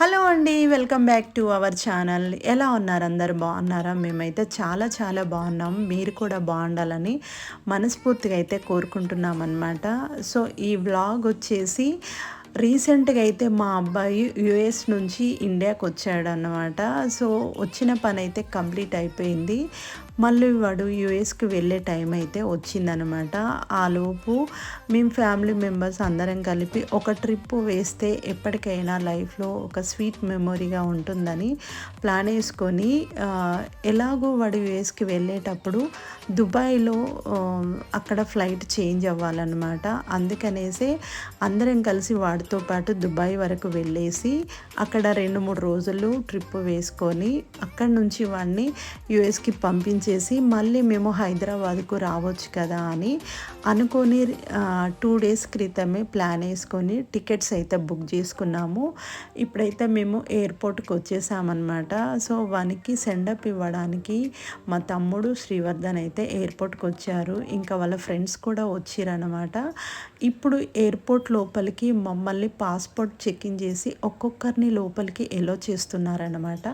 Hello అండి welcome back to our channel. ఎలా ఉన్నారు అందరు? బాగున్నారా? మేమైతే చాలా చాలా బాగున్నాం. మీరు కూడా బాగుండాలని మనస్ఫూర్తిగా అయితే కోరుకుంటున్నాం అనమాట సో ఈ వ్లాగ్ వచ్చేసి రీసెంట్గా అయితే మా అబ్బాయి యుఎస్ నుంచి ఇండియాకి వచ్చాడనమాట సో వచ్చిన పని అయితే కంప్లీట్ అయిపోయింది. మళ్ళీ వాడు యుఎస్కి వెళ్ళే టైం అయితే వచ్చిందనమాట ఆ లోపు మేము ఫ్యామిలీ మెంబర్స్ అందరం కలిపి ఒక ట్రిప్ వేస్తే ఎప్పటికైనా లైఫ్లో ఒక స్వీట్ మెమొరీగా ఉంటుందని ప్లాన్ వేసుకొని ఎలాగో వాడు యుఎస్కి వెళ్ళేటప్పుడు దుబాయ్లో అక్కడ ఫ్లైట్ చేంజ్ అవ్వాలన్నమాట. అందుకనేసే అందరం కలిసి వాడు వాడితో పాటు దుబాయ్ వరకు వెళ్ళేసి అక్కడ రెండు మూడు రోజులు ట్రిప్ వేసుకొని అక్కడి నుంచి వాడిని యుఎస్కి పంపించేసి మళ్ళీ మేము హైదరాబాద్కు రావచ్చు కదా అని అనుకొని టూ డేస్ క్రితమే ప్లాన్ వేసుకొని టికెట్స్ అయితే బుక్ చేసుకున్నాము. ఇప్పుడైతే మేము ఎయిర్పోర్ట్కి వచ్చేసామన్నమాట. సో వానికి సెండప్ ఇవ్వడానికి మా తమ్ముడు శ్రీవర్ధన్ అయితే ఎయిర్పోర్ట్కి వచ్చారు. ఇంకా వాళ్ళ ఫ్రెండ్స్ కూడా వచ్చారనమాట ఇప్పుడు ఎయిర్పోర్ట్ లోపలికి మమ్మల్ని పాస్పోర్ట్ చెకింగ్ చేసి ఒక్కొక్కరిని లోపలికి ఎలో చేస్తున్నారనమాట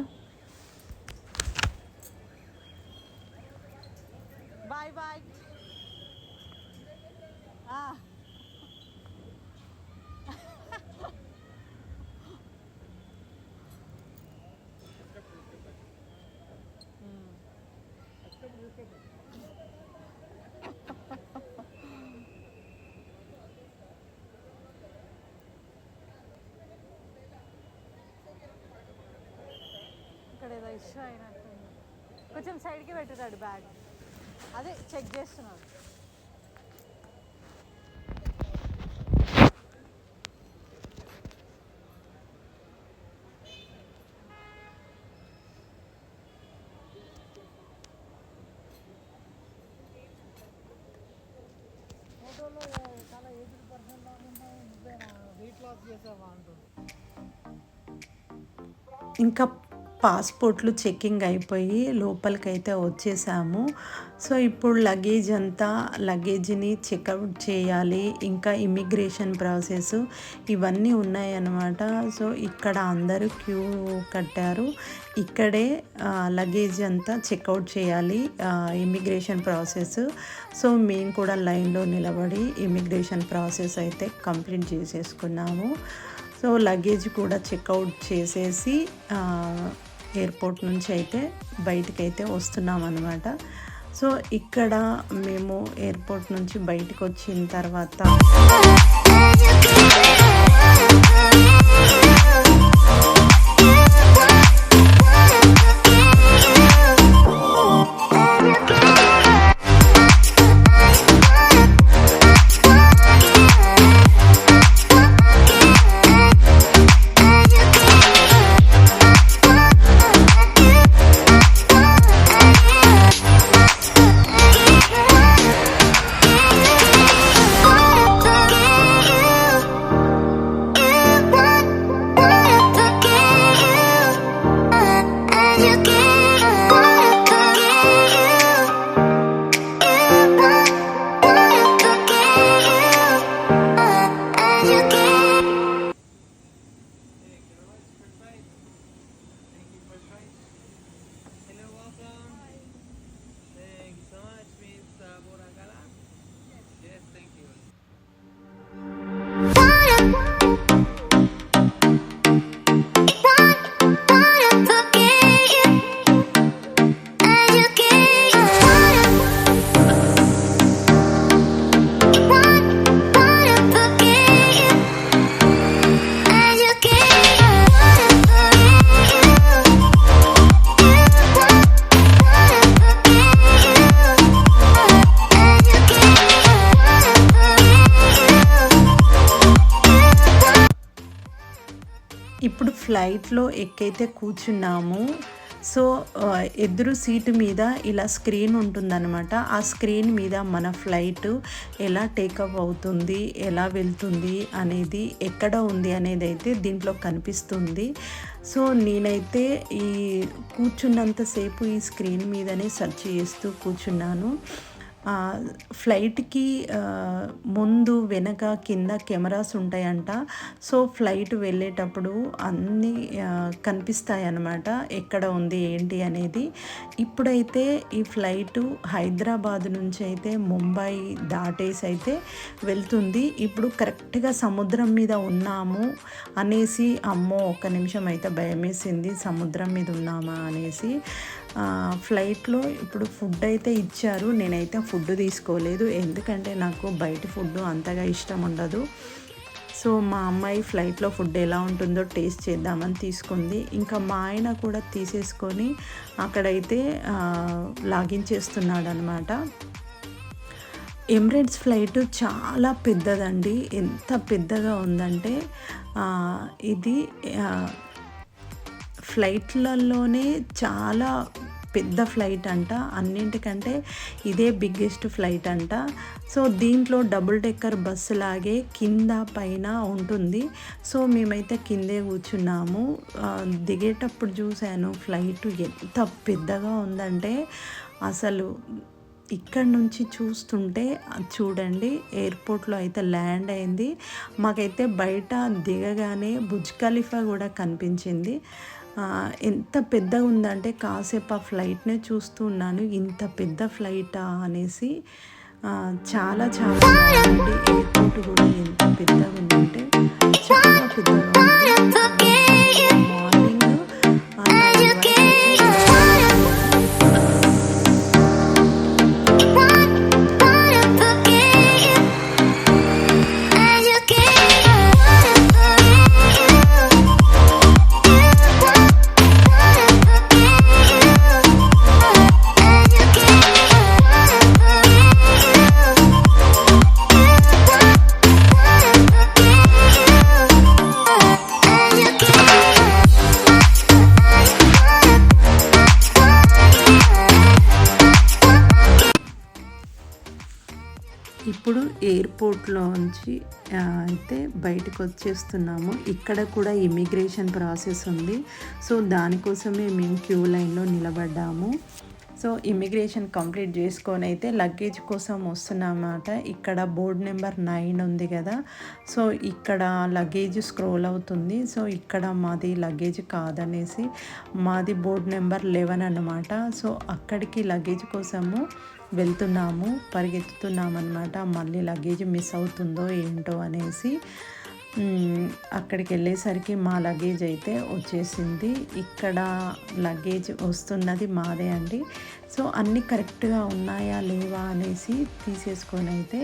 ఇక్కడ ఏదో ఇష్యూ అయినట్టుంది కొంచెం సైడ్కి పెట్టుతాడు బ్యాగ్ అదే చెక్ చేస్తున్నాడు చాలా ఏజ్డ్ పర్సన్ లాగా ఉన్నావు నువ్వేనా వెయిట్ లాస్ చేసావా అంటుంది ఇంకా పాస్పోర్ట్లు చెక్కింగ్ అయిపోయి లోపలికైతే వచ్చేసాము. సో ఇప్పుడు లగేజ్ అంతా లగేజ్ని చెక్అవుట్ చేయాలి. ఇంకా ఇమిగ్రేషన్ ప్రాసెస్ ఇవన్నీ ఉన్నాయన్నమాట. సో ఇక్కడ అందరూ క్యూ కట్టారు. ఇక్కడే లగేజ్ అంతా చెక్అవుట్ చేయాలి ఇమిగ్రేషన్ ప్రాసెస్. సో మేము కూడా లైన్లో నిలబడి ఇమిగ్రేషన్ ప్రాసెస్ అయితే కంప్లీట్ చేసేసుకున్నాము. సో లగేజ్ కూడా చెక్అవుట్ చేసేసి ఎయిర్పోర్ట్ నుంచి అయితే బయటకు అయితే వస్తున్నాం అనమాట సో ఇక్కడ మేము ఎయిర్పోర్ట్ నుంచి బయటకు వచ్చిన తర్వాత ఫ్లైట్లో ఎక్కైతే కూర్చున్నాము సో ఎదురు సీటు మీద ఇలా స్క్రీన్ ఉంటుందన్నమాట. ఆ స్క్రీన్ మీద మన ఫ్లైట్ ఎలా టేకప్ అవుతుంది ఎలా వెళ్తుంది అనేది ఎక్కడ ఉంది అనేది అయితే దీంట్లో కనిపిస్తుంది. సో నేనైతే ఈ కూర్చున్నంతసేపు ఈ స్క్రీన్ మీదనే సెర్చ్ చేస్తూ కూర్చున్నాను. ఫ్లైట్కి ముందు వెనక కింద కెమెరాస్ ఉంటాయంట. సో ఫ్లైట్ వెళ్ళేటప్పుడు అన్నీ కనిపిస్తాయి అన్నమాట ఎక్కడ ఉంది ఏంటి అనేది. ఇప్పుడైతే ఈ ఫ్లైట్ హైదరాబాద్ నుంచి అయితే ముంబై దాటేసి అయితే వెళ్తుంది. ఇప్పుడు కరెక్ట్గా సముద్రం మీద ఉన్నాము అనేసి అమ్మో ఒక్క నిమిషం అయితే భయమేసింది. సముద్రం మీద ఉన్నామా అనేసి ఫ్లైట్లో ఇప్పుడు ఫుడ్ అయితే ఇచ్చారు. నేనైతే ఫుడ్ తీసుకోలేదు. ఎందుకంటే నాకు బయట ఫుడ్ అంతగా ఇష్టం ఉండదు. సో మా అమ్మాయి ఫ్లైట్లో ఫుడ్ ఎలా ఉంటుందో టేస్ట్ చేద్దామని తీసుకుంది. ఇంకా మా ఆయన కూడా తీసేసుకొని అక్కడైతే లాగిన్ చేస్తున్నాడు అనమాట ఎమిరేట్స్ ఫ్లైట్ చాలా పెద్దదండి. ఎంత పెద్దగా ఉందంటే ఇది ఫ్లైట్లలోనే చాలా పెద్ద ఫ్లైట్ అంట. అన్నింటికంటే ఇదే బిగ్గెస్ట్ ఫ్లైట్ అంట. సో దీంట్లో డబుల్ డెక్కర్ బస్సు లాగే కింద పైన ఉంటుంది. సో మేమైతే కిందే కూర్చున్నాము. దిగేటప్పుడు చూశాను ఫ్లైట్ ఎంత పెద్దగా ఉందంటే అసలు ఇక్కడ నుంచి చూస్తుంటే అది చూడండి ఎయిర్పోర్ట్లో అయితే ల్యాండ్ అయింది. మాకైతే బయట దిగగానే బుజ్ ఖలీఫా కూడా కనిపించింది. ఎంత పెద్దగా ఉందంటే కాసేపు ఆ ఫ్లైట్నే చూస్తూ ఉన్నాను. ఇంత పెద్ద ఫ్లైటా అనేసి చాలా చాలా బాగుంది ఎయిర్పోర్ట్ కూడా ఎంత పెద్దగా ఉందంటే చాలా పెద్దగా ఉంది. నుంచి అయితే బయటకు వచ్చేస్తున్నాము ఇక్కడ కూడా ఇమిగ్రేషన్ ప్రాసెస్ ఉంది. సో దానికోసమే మేము క్యూ లైన్లో నిలబడ్డాము. సో ఇమిగ్రేషన్ కంప్లీట్ చేసుకొని అయితే లగేజ్ కోసం వస్తున్నమాట ఇక్కడ బోర్డ్ నెంబర్ నైన్ ఉంది కదా. సో ఇక్కడ లగేజ్ స్క్రోల్ అవుతుంది. సో ఇక్కడ మాది లగేజ్ కాదనేసి మాది బోర్డ్ నెంబర్ లెవెన్ అన్నమాట. సో అక్కడికి లగేజ్ కోసము వెళ్తున్నాము పరిగెత్తుతున్నామన్నమాట. మళ్ళీ లగేజ్ మిస్ అవుతుందో ఏంటో అనేసి అక్కడికి వెళ్ళేసరికి మా లగేజ్ అయితే వచ్చేసింది. ఇక్కడ లగేజ్ వస్తున్నది మాదే అండి. సో అన్నీ కరెక్ట్గా ఉన్నాయా లేవా అనేసి తీసేసుకొని అయితే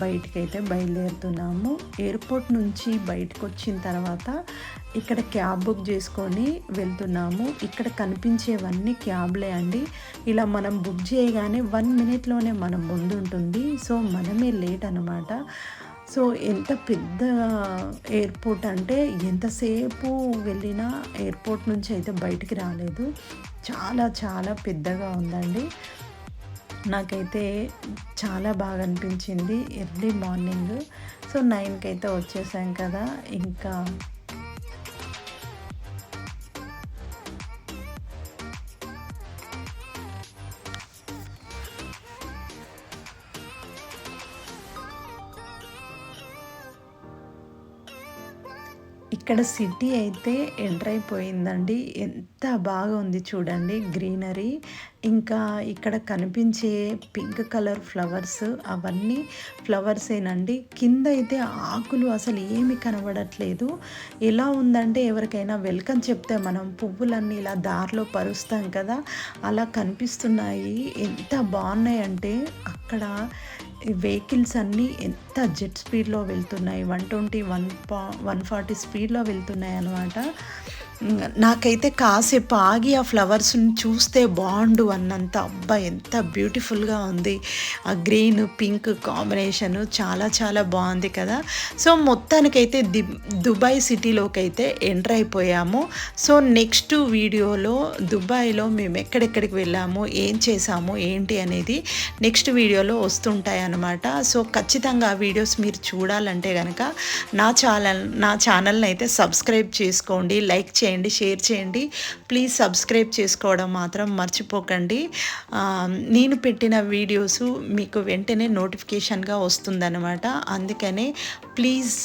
బయటికైతే బయలుదేరుతున్నాము. ఎయిర్పోర్ట్ నుంచి బయటకు వచ్చిన తర్వాత ఇక్కడ క్యాబ్ బుక్ చేసుకొని వెళ్తున్నాము. ఇక్కడ కనిపించేవన్నీ క్యాబ్లే అండి. ఇలా మనం బుక్ చేయగానే వన్ మినిట్లోనే మనం ముందుంటుంది. సో మనమే లేట్ అనమాట సో ఎంత పెద్ద ఎయిర్పోర్ట్ అంటే ఎంతసేపు వెళ్ళినా ఎయిర్పోర్ట్ నుంచి అయితే బయటికి రాలేదు. చాలా చాలా పెద్దగా ఉందండి. నాకైతే చాలా బాగా అనిపించింది ఎర్లీ మార్నింగ్. సో నైన్కి అయితే వచ్చేసాం కదా ఇంకా ఇక్కడ సిటీ అయితే ఎంటర్ అయిపోయిందండి. ఎంత బాగా ఉంది చూడండి గ్రీనరీ. ఇంకా ఇక్కడ కనిపించే పింక్ కలర్ ఫ్లవర్స్ అవన్నీ ఫ్లవర్సేనండి కింద అయితే ఆకులు అసలు ఏమి కనబడట్లేదు. ఎలా ఉందంటే ఎవరికైనా వెల్కమ్ చెప్తే మనం పువ్వులన్నీ ఇలా దారిలో పరుస్తాం కదా అలా కనిపిస్తున్నాయి. ఎంత బాగున్నాయి అంటే అక్కడ వెహికల్స్ అన్నీ ఎంత జెట్ స్పీడ్లో వెళ్తున్నాయి. వన్ ట్వంటీ వన్ పా వన్ ఫార్టీ స్పీడ్లో వెళ్తున్నాయి అన్నమాట నాకైతే కాసేపు ఆగి ఆ ఫ్లవర్స్ని చూస్తే బాగుండు అన్నంత అబ్బా ఎంత బ్యూటిఫుల్గా ఉంది. ఆ గ్రీన్ పింక్ కాంబినేషన్ చాలా చాలా బాగుంది కదా. సో మొత్తానికైతే ది దుబాయ్ సిటీలోకి అయితే ఎంటర్ అయిపోయాము. సో నెక్స్ట్ వీడియోలో దుబాయ్లో మేము ఎక్కడెక్కడికి వెళ్ళాము ఏం చేసాము ఏంటి అనేది నెక్స్ట్ వీడియోలో వస్తుంటాయి అన్నమాట. సో ఖచ్చితంగా ఆ వీడియోస్ మీరు చూడాలంటే కనుక నా ఛానల్ నా ఛానల్ని అయితే సబ్స్క్రైబ్ చేసుకోండి లైక్ చేయండి. చేయండి షేర్ చేయండి. ప్లీజ్ సబ్స్క్రైబ్ చేసుకోవడం మాత్రం మర్చిపోకండి. నేను పెట్టిన వీడియోస్ మీకు వెంటనే నోటిఫికేషన్గా వస్తుందన్నమాట. అందుకనే ప్లీజ్